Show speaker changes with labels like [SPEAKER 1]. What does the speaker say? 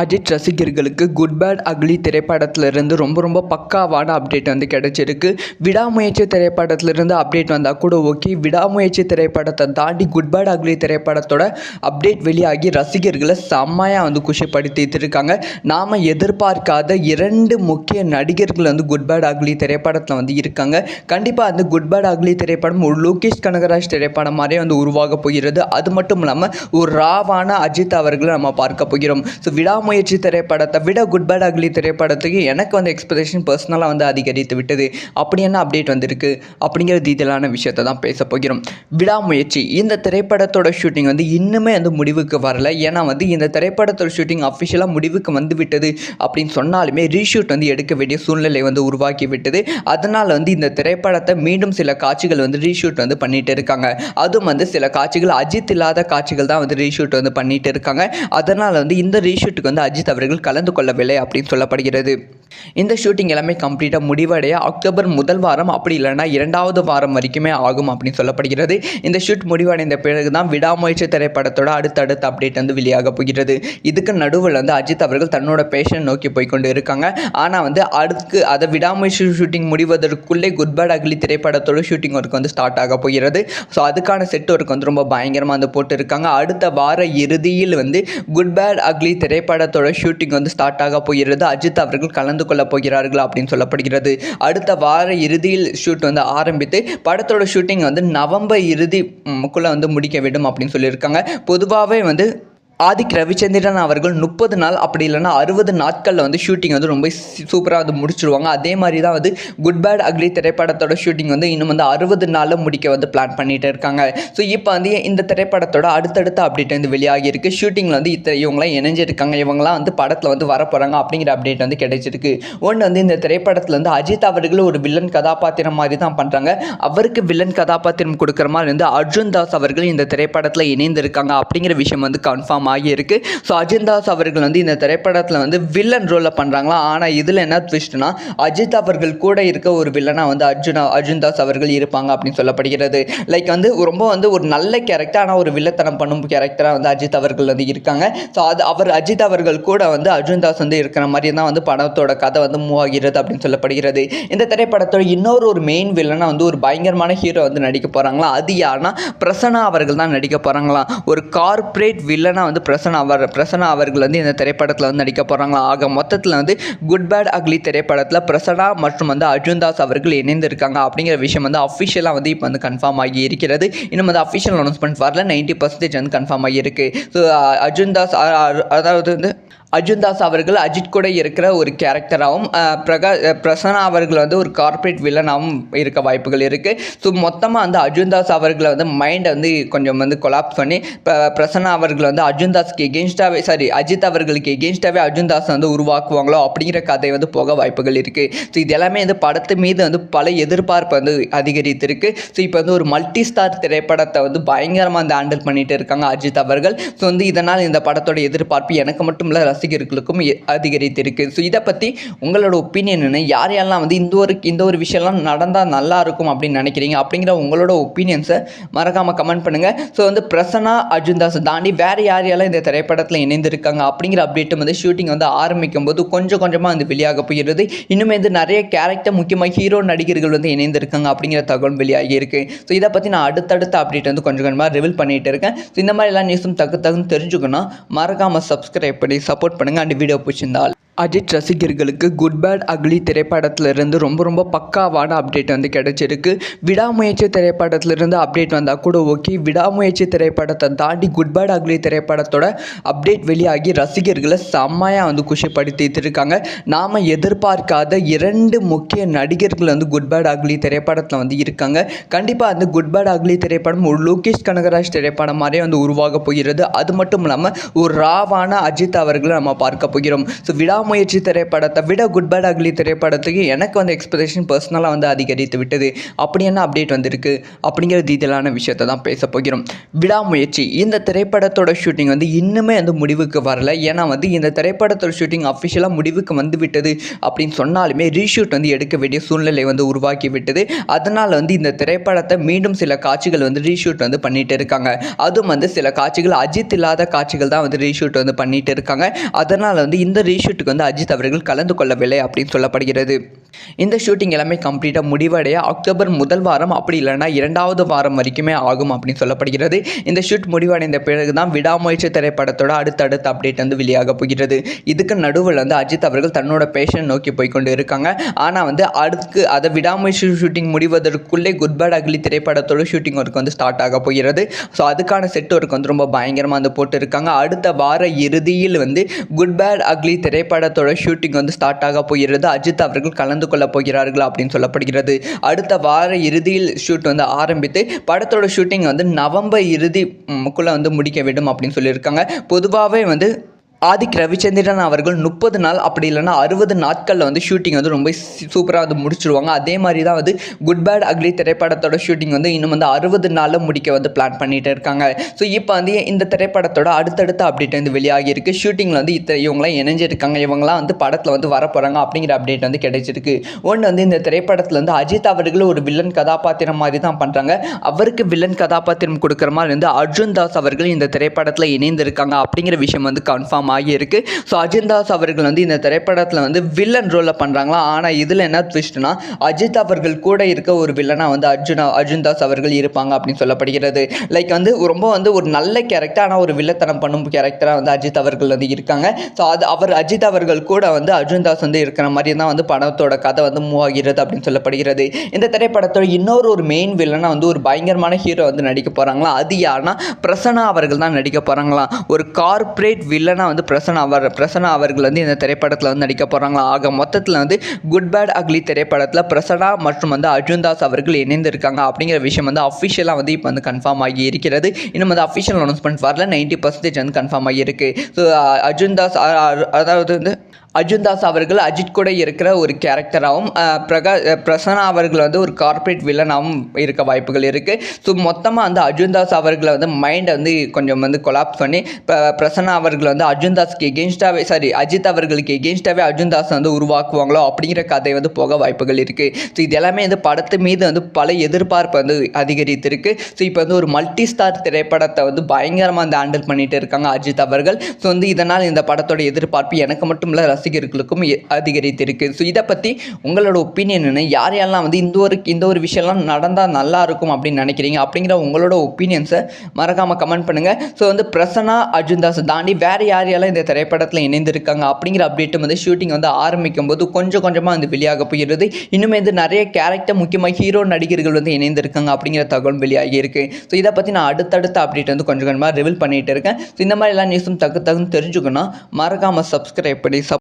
[SPEAKER 1] அஜித் ரசிகர்களுக்கு good bad ugly திரைப்படத்திலிருந்து ரொம்ப ரொம்ப பக்காவான அப்டேட் வந்து கிடச்சிருக்கு. விடாமுயற்சி திரைப்படத்திலிருந்து அப்டேட் வந்தால் கூட ஓகே விடாமுயற்சி திரைப்படத்தை தாண்டி குட் பேட் அக்லி திரைப்படத்தோட அப்டேட் வெளியாகி ரசிகர்களை செம்மையாக வந்து குஷிப்படுத்திட்டு இருக்காங்க நாம் எதிர்பார்க்காத இரண்டு முக்கிய நடிகர்கள் வந்து குட் பேட் அக்லி திரைப்படத்தில் வந்து இருக்காங்க. கண்டிப்பாக அந்த குட் பேட் அக்லி திரைப்படம் ஒரு லோகேஷ் கனகராஜ் திரைப்படம் மாதிரியே வந்து உருவாக போகிறது. அது மட்டும் இல்லாமல் ஒரு ராவான அஜித் அவர்களை நம்ம பார்க்க போகிறோம். ஸோ விடாமுயற்சி திரைப்படத்தை விட குட் பேட் அக்லி திரைப்படத்துக்கு எனக்கு வந்து எக்ஸ்பெக்டேஷன் பர்சனலாக வந்து அதிகரித்து விட்டது. அப்படி என்ன அப்டேட் வந்திருக்கு? அப்படிங்கிற டீட்டெயிலான விஷயத்தை தான் பேச போகிறோம். விடாமுயற்சி. இந்த திரைப்படத்தோட ஷூட்டிங் வந்து இன்னுமே வந்து முடிவுக்கு வரல. ஏன்னா வந்து இந்த திரைப்படத்தோட ஷூட்டிங் அஃபிஷியலாக முடிவுக்கு வந்து விட்டது அப்படின்னு சொன்னாலுமே ரீஷூட் வந்து எடுக்க வேண்டிய சூழ்நிலை வந்து உருவாக்கி விட்டது. அதனால் வந்து இந்த திரைப்படத்தை மீண்டும் சில காட்சிகள் வந்து ரீஷூட் வந்து பண்ணிட்டு இருக்காங்க. அதுவும் வந்து சில காட்சிகள் அஜித் இல்லாத காட்சிகள் தான் வந்து ரீஷூட் வந்து பண்ணிட்டு இருக்காங்க. அதனால் வந்து இந்த ரீஷூட்டுக்கு வந்து அஜித் அவர்கள் கலந்து கொள்ளவில்லை அப்படின்னு சொல்லப்படுகிறது. இந்த ஷூட்டிங் எல்லாமே கம்ப்ளீட்டாக முடிவடைய அக்டோபர் முதல் வாரம் அப்படி இல்லைன்னா இரண்டாவது வாரம் வரைக்குமே ஆகும் அப்படின்னு சொல்லப்படுகிறது. இந்த ஷூட் முடிவடைந்த பிறகு தான் விடாமுயற்சி திரைப்படத்தோட அடுத்தடுத்த அப்டேட் வந்து வெளியாக போகிறது. இதுக்கு நடுவில் வந்து அஜித் அவர்கள் தன்னோட பேஷன் நோக்கி போய்கொண்டு இருக்காங்க. ஆனால் வந்து அடுத்து அதை விடாமுயற்சி ஷூட்டிங் முடிவதற்குள்ளே குட் பேட் அக்லி திரைப்படத்தோட ஷூட்டிங் ஒர்க் வந்து ஸ்டார்ட் ஆக போகிறது. ஸோ அதுக்கான செட் ஒர்க் வந்து ரொம்ப பயங்கரமாக வந்து போட்டு இருக்காங்க அடுத்த வார இறுதியில் வந்து குட் பேட் அக்லி படத்தோட ஷூட்டிங் வந்து ஸ்டார்ட் ஆக போகிறது. அஜித் அவர்கள் கலந்து கொள்ள போகிறார்கள் அப்படின்னு சொல்லப்படுகிறது. அடுத்த வார இறுதியில் ஷூட் வந்து ஆரம்பித்து படத்தோட ஷூட்டிங் வந்து நவம்பர் இறுதிக்குள்ளே வந்து முடிக்க வேண்டும் அப்படின்னு சொல்லியிருக்காங்க. பொதுவாகவே வந்து ஆதிக் ரவிச்சந்திரன் அவர்கள் முப்பது நாள் அப்படி இல்லைன்னா அறுபது நாட்களில் வந்து ஷூட்டிங் வந்து ரொம்ப சூப்பராக வந்து முடிச்சிருவாங்க. அதே மாதிரி தான் வந்து குட் பேட் அக்லி திரைப்படத்தோட ஷூட்டிங் வந்து இன்னும் வந்து அறுபது நாளில் முடிக்க வந்து பிளான் பண்ணிகிட்டு இருக்காங்க. ஸோ இப்போ வந்து இந்த திரைப்படத்தோட அடுத்தடுத்த அப்டேட் வந்து வெளியாகியிருக்கு. ஷூட்டிங்கில் வந்து இத்த இவங்களாம் இணைஞ்சிருக்காங்க. இவங்களாம் வந்து படத்தில் வந்து வர போகிறாங்க அப்படிங்கிற அப்டேட் வந்து கிடைச்சிருக்கு. ஒன்று வந்து இந்த திரைப்படத்தில் வந்து அஜித் அவர்கள் ஒரு வில்லன் கதாபாத்திரம் மாதிரி தான் பண்ணுறாங்க அவருக்கு வில்லன் கதாபாத்திரம் கொடுக்குற மாதிரி வந்து அர்ஜுன் தாஸ் அவர்கள் இந்த திரைப்படத்தில் இணைந்திருக்காங்க அப்படிங்கிற விஷயம் வந்து கன்ஃபார்ம் ஆகியிருக்கு. ஸோ அர்ஜுன் தாஸ் அவர்கள் வந்து இந்த திரைப்படத்தில் வந்து வில்லன் ரோலில் பண்ணுறாங்களா ஆனால் இதில் என்ன ட்விஸ்ட்னா அஜித் அவர்கள் கூட இருக்க ஒரு வில்லனாக வந்து அர்ஜுனா அர்ஜுன் தாஸ் அவர்கள் இருப்பாங்க அப்படின்னு சொல்லப்படுகிறது. லைக் வந்து ரொம்ப வந்து ஒரு நல்ல கேரக்டர் ஆனால் ஒரு வில்லத்தனம் பண்ணும் கேரக்டராக வந்து அஜித் அவர்கள் வந்து இருக்காங்க. ஸோ அது அவர் அஜித் அவர்கள் கூட வந்து அர்ஜுன் தாஸ் வந்து இருக்கிற மாதிரி தான் வந்து படத்தோட கதை வந்து மூவ் ஆகிறது அப்படின்னு சொல்லப்படுகிறது. இந்த திரைப்படத்தோட இன்னொரு ஒரு மெயின் வில்லனாக வந்து ஒரு பயங்கரமான ஹீரோ வந்து நடிக்க போகிறாங்களா அது யாருன்னா பிரசன்னா அவர்கள் தான் நடிக்க போகிறாங்களாம் ஒரு கார்ப்பரேட் வில்லனாக வந்து பிரசன்னா அவர் பிரசன்னா அவர்கள் வந்து இந்த திரைப்படத்தில் வந்து நடிக்க போகிறாங்களா ஆக மொத்தத்தில் வந்து குட் பேட் அக்லி திரைப்படத்தில் பிரசன்னா மற்றும் வந்து அர்ஜுன் தாஸ் அவர்கள் இணைந்திருக்காங்க அப்படிங்கிற விஷயம் வந்து அஃபிஷியலாக வந்து இப்போ வந்து கன்ஃபார்ம் ஆகி இருக்கிறது. இன்னும் வந்து அஃபிஷியல் அனௌன்ஸ்மெண்ட் வரல. நைன்ட்டி பர்சன்டேஜ் வந்து கன்ஃபார்ம் ஆகியிருக்கு ஸோ அர்ஜுன் தாஸ் அதாவது வந்து அர்ஜுன் தாஸ் அவர்கள் அஜித் கூட இருக்கிற ஒரு கேரக்டராகவும் பிரகா பிரசன்னா அவர்கள் வந்து ஒரு கார்ப்பரேட் வில்லனாகவும் இருக்க வாய்ப்புகள் இருக்குது ஸோ மொத்தமாக வந்து அர்ஜுன் தாஸ் அவர்களை வந்து மைண்டை வந்து கொஞ்சம் வந்து கொலாப்ஸ் பண்ணி இப்போ பிரசன்னா அவர்கள் வந்து அர்ஜுன் தாஸ்க்கு எகென்ஸ்டாகவே சாரி அஜித் அவர்களுக்கு எகென்ஸ்டாகவே அர்ஜுன் தாஸ் வந்து உருவாக்குவாங்களோ அப்படிங்கிற கதை வந்து போக வாய்ப்புகள் இருக்குது ஸோ இது எல்லாமே வந்து படத்து மீது வந்து பல எதிர்பார்ப்பு வந்து அதிகரித்திருக்கு. ஸோ இப்போ வந்து ஒரு மல்டி ஸ்டார் திரைப்படத்தை வந்து பயங்கரமாக வந்து ஹேண்டில் பண்ணிகிட்டு இருக்காங்க அஜித் அவர்கள். ஸோ வந்து இதனால் இந்த படத்தோட எதிர்பார்ப்பு எனக்கு மட்டும் இல்லை ரசிகர்களுக்கும் அதிகரித்திருக்கு. ஸோ இதை பற்றி உங்களோட ஒப்பீனியன் என்ன? யார் யாரெல்லாம் வந்து இந்த ஒரு இந்த ஒரு விஷயம்லாம் நடந்தால் நல்லா இருக்கும் அப்படின்னு நினைக்கிறீங்க? அப்படிங்கிற உங்களோட ஒப்பீனியன்ஸை மறக்காமல் கமெண்ட் பண்ணுங்கள் ஸோ வந்து பிரசன்னா அர்ஜுன்தாஸ் தாண்டி வேறு யார் யாரெல்லாம் இந்த திரைப்படத்தில் இணைந்திருக்காங்க? அப்படிங்கிற அப்டேட்டும் வந்து ஷூட்டிங் வந்து ஆரம்பிக்கும் போது கொஞ்சம் கொஞ்சமாக வந்து வெளியாக போகிறது இன்னுமே வந்து நிறைய கேரக்டர் முக்கியமாக ஹீரோ நடிகர்கள் வந்து இணைந்திருக்காங்க அப்படிங்கிற தகவல் வெளியாகி இருக்கு. ஸோ இதை பற்றி நான் அடுத்தடுத்த அப்டேட் வந்து கொஞ்சம் கொஞ்சமாக ரிவீல் பண்ணிகிட்டு இருக்கேன். ஸோ இந்த மாதிரி எல்லா நியூஸும் தகு தகுன்னு தெரிஞ்சுக்கணும். மறக்காமல் சப்ஸ்கிரைப் பண்ணி சப்போர்ட் பண்ணுங்கள் அண்ட் வீடியோ பிடிச்சிருந்தால். அஜித் ரசிகர்களுக்கு குட் பேட் அக்லி திரைப்படத்திலிருந்து ரொம்ப ரொம்ப பக்காவான அப்டேட் வந்து கிடச்சிருக்கு. விடாமுயற்சி திரைப்படத்திலிருந்து அப்டேட் வந்தால் கூட ஓகே விடாமுயற்சி திரைப்படத்தை தாண்டி குட் பேட் அக்லி திரைப்படத்தோட அப்டேட் வெளியாகி ரசிகர்களை செம்மையாக வந்து குஷிப்படுத்திட்டு இருக்காங்க. நாம் எதிர்பார்க்காத இரண்டு முக்கிய நடிகர்கள் வந்து குட் பேட் அக்லி திரைப்படத்தில் வந்து இருக்காங்க. கண்டிப்பாக அந்த குட் பேட் அக்லி திரைப்படம் ஒரு லோகேஷ் கனகராஜ் திரைப்படம் மாதிரியே வந்து உருவாக போகிறது. அது மட்டும் இல்லாமல் ஒரு ராவான அஜித் அவர்களை நம்ம பார்க்க போகிறோம். ஸோ விடாம விடாமுயற்சி திரைப்படத்தை விட குட் பேட் அக்லி திரைப்படத்துக்கு எனக்கு வந்து எக்ஸ்பெக்டேஷன் பர்சனலாக வந்து அதிகரித்து விட்டது. அப்படி என்ன அப்டேட் வந்திருக்கு? அப்படிங்கிற டீட்டெயிலான விஷயத்தை தான் பேச போகிறோம். விடாமுயற்சி. இந்த திரைப்படத்தோட ஷூட்டிங் வந்து இன்னுமே வந்து முடிவுக்கு வரல. ஏன்னா வந்து இந்த திரைப்படத்தோட ஷூட்டிங் அஃபிஷியலாக முடிவுக்கு வந்து விட்டது. அப்படின்னு சொன்னாலுமே ரீஷூட் வந்து எடுக்க வேண்டிய சூழ்நிலை வந்து உருவாக்கி விட்டது. அதனால் வந்து இந்த திரைப்படத்தை மீண்டும் சில காட்சிகள் வந்து ரீஷூட் வந்து பண்ணிகிட்டு இருக்காங்க. அதுவும் வந்து சில காட்சிகள் அஜித் இல்லாத காட்சிகள் தான் வந்து ரீஷூட் வந்து பண்ணிகிட்டு இருக்காங்க. அதனால் வந்து இந்த ரீஷூட்டுக்கு வந்து அஜித் அவர்கள் கலந்து கொள்ளவில்லை அப்படின்னு சொல்லப்படுகிறது. இந்த ஷூட்டிங் எல்லாமே கம்ப்ளீட்டாக முடிவடைய அக்டோபர் முதல் வாரம் அப்படி இல்லைன்னா இரண்டாவது வாரம் வரைக்குமே ஆகும் அப்படின்னு சொல்லப்படுகிறது. இந்த ஷூட் முடிவடைந்த பிறகு தான் விடாமுயற்சி திரைப்படத்தோட அடுத்தடுத்த அப்டேட் வந்து வெளியாக போகிறது. இதுக்கு நடுவில் வந்து அஜித் அவர்கள் தன்னோட பேஷன் நோக்கி போய்கொண்டு இருக்காங்க. ஆனால் வந்து அடுத்து அதை விடாமுயற்சி ஷூட்டிங் முடிவதற்குள்ளே குட் பேட் அக்லி திரைப்படத்தோட ஷூட்டிங் ஒர்க் வந்து ஸ்டார்ட் ஆக போகிறது. ஸோ அதுக்கான செட் ஒர்க் வந்து ரொம்ப பயங்கரமாக வந்து போட்டு இருக்காங்க அடுத்த வார இறுதியில் வந்து குட் பேட் அக்லி படத்தோட ஷூட்டிங் வந்து ஸ்டார்ட் ஆக போகிறது. அஜித் அவர்கள் கலந்து கொள்ள போகிறார்கள் அப்படின்னு சொல்லப்படுகிறது. அடுத்த வார இறுதியில் ஷூட் வந்து ஆரம்பித்து படத்தோட ஷூட்டிங் வந்து நவம்பர் இறுதி குள்ளே வந்து முடிக்க வேண்டும் அப்படின்னு சொல்லியிருக்காங்க. பொதுவாகவே வந்து ஆதிக் ரவிச்சந்திரன் அவர்கள் முப்பது நாள் அப்படி இல்லைன்னா அறுபது நாட்களில் வந்து ஷூட்டிங் வந்து ரொம்ப சூப்பராக வந்து முடிச்சிருவாங்க. அதே மாதிரி தான் வந்து குட் பேட் அக்லி திரைப்படத்தோட ஷூட்டிங் வந்து இன்னும் வந்து அறுபது நாளில் முடிக்க வந்து பிளான் பண்ணிட்டு இருக்காங்க. ஸோ இப்போ வந்து இந்த திரைப்படத்தோட அடுத்தடுத்த அப்டேட் வந்து வெளியாகி இருக்கு. ஷூட்டிங்கில் வந்து இத்த இவங்களாம் இணைஞ்சிருக்காங்க. இவங்களாம் வந்து படத்தில் வந்து வர போகிறாங்க அப்படிங்கிற அப்டேட் வந்து கிடைச்சிருக்கு. ஒன்று வந்து இந்த திரைப்படத்தில் வந்து அஜித் அவர்கள் ஒரு வில்லன் கதாபாத்திரம் மாதிரி தான் பண்ணுறாங்க அவருக்கு வில்லன் கதாபாத்திரம் கொடுக்குற மாதிரி வந்து அர்ஜுன் தாஸ் அவர்கள் இந்த திரைப்படத்தில் இணைந்திருக்காங்க அப்படிங்கிற விஷயம் வந்து கன்ஃபார்ம் ஆகியிருக்கு. ஸோ அஜிந்தாஸ் அவர்கள் வந்து இந்த திரைப்படத்தில் வந்து வில்லன் ரோலில் பண்ணுறாங்களா ஆனால் இதில் என்ன ட்விஸ்ட்னா அஜித் அவர்கள் கூட இருக்க ஒரு வில்லனாக வந்து அர்ஜுனா அர்ஜுன் தாஸ் அவர்கள் இருப்பாங்க அப்படின்னு சொல்லப்படுகிறது. லைக் வந்து ரொம்ப வந்து ஒரு நல்ல கேரக்டர் ஆனால் ஒரு வில்லத்தனம் பண்ணும் கேரக்டராக வந்து அஜித் அவர்கள் வந்து இருக்காங்க. ஸோ அது அவர் அஜித் அவர்கள் கூட வந்து அர்ஜுன் தாஸ் வந்து இருக்கிற மாதிரி தான் வந்து படத்தோட கதை வந்து மூவ் ஆகிறது அப்படின்னு சொல்லப்படுகிறது. இந்த திரைப்படத்தோட இன்னொரு ஒரு மெயின் வில்லனாக வந்து ஒரு பயங்கரமான ஹீரோ வந்து நடிக்க போகிறாங்களா அது யாருன்னா பிரசன்னா அவர்கள் தான் நடிக்க போகிறாங்களாம் ஒரு கார்ப்பரேட் வில்லனாக வந்து பிரசன்னா அவர் பிரசன்னா அவர்கள் வந்து இந்த திரைப்படத்தில் வந்து நடிக்க போகிறாங்களா ஆக மொத்தத்தில் வந்து குட் பேட் அக்லி திரைப்படத்தில் பிரசன்னா மற்றும் வந்து அர்ஜுன் தாஸ் அவர்கள் இணைந்திருக்காங்க அப்படிங்கிற விஷயம் வந்து அஃபிஷியலாக வந்து இப்போ வந்து கன்ஃபார்ம் ஆகி இருக்கிறது. இன்னும் வந்து அஃபிஷியல் அனௌன்ஸ்மெண்ட் வரல. நைன்ட்டி பர்சன்டேஜ் வந்து கன்ஃபார்ம் ஆகியிருக்கு. ஸோ அர்ஜுன் தாஸ் அதாவது வந்து அர்ஜுன்தாஸ் அவர்கள் அஜித் கூட இருக்கிற ஒரு கேரக்டராகவும் பிரகா பிரசன்னா அவர்கள் வந்து ஒரு கார்ப்பரேட் வில்லனாகவும் இருக்க வாய்ப்புகள் இருக்குது ஸோ மொத்தமாக வந்து அர்ஜுன் தாஸ் அவர்களை வந்து மைண்டை வந்து கொஞ்சம் வந்து கொலாப்ஸ் பண்ணி இப்போ பிரசன்னா அவர்கள் வந்து அர்ஜுன்தாஸ்க்கு எகென்ஸ்டாகவே சாரி அஜித் அவர்களுக்கு எகென்ஸ்டாகவே அர்ஜுன்தாஸ் வந்து உருவாக்குவாங்களோ அப்படிங்கிற கதை வந்து போக வாய்ப்புகள் இருக்குது ஸோ இது எல்லாமே வந்து படத்து மீது வந்து பல எதிர்பார்ப்பு வந்து அதிகரித்திருக்கு. ஸோ இப்போ வந்து ஒரு மல்டி ஸ்டார் திரைப்படத்தை வந்து பயங்கரமாக வந்து ஹேண்டில் பண்ணிகிட்டு இருக்காங்க அஜித் அவர்கள். ஸோ வந்து இதனால் இந்த படத்தோட எதிர்பார்ப்பு எனக்கு மட்டும் இல்லை ரசிகர்களுக்கும் அதிகரித்திருக்கு. ஸோ இதை பற்றி உங்களோட ஒப்பீனியன் என்ன? யார் யாரெல்லாம் வந்து இந்த ஒரு இந்த ஒரு விஷயம்லாம் நடந்தால் நல்லா இருக்கும் அப்படின்னு நினைக்கிறீங்க? அப்படிங்கிற உங்களோட ஒப்பீனியன்ஸை மறக்காமல் கமெண்ட் பண்ணுங்கள் ஸோ வந்து பிரசன்னா அர்ஜுன்தாஸ் தாண்டி வேறு யார் யாரெல்லாம் இந்த திரைப்படத்தில் இணைந்திருக்காங்க அப்படிங்கிற அப்டேட்டும் வந்து ஷூட்டிங் வந்து ஆரம்பிக்கும் போது கொஞ்சம் கொஞ்சமாக வந்து வெளியாக போயிடுது இன்னுமே வந்து நிறைய கேரக்டர் முக்கியமாக ஹீரோ நடிகர்கள் வந்து இணைந்திருக்காங்க அப்படிங்கிற தகவல் வெளியாகி இருக்கு. ஸோ இதை பற்றி நான் அடுத்தடுத்த அப்டேட் வந்து கொஞ்சம் கொஞ்சமாக ரிவீல் பண்ணிகிட்டு இருக்கேன். ஸோ இந்த மாதிரி எல்லா நியூஸும் தகு தகுன்னு தெரிஞ்சுக்கணும் மறக்காமல் சப்ஸ்கிரைப் பண்ணி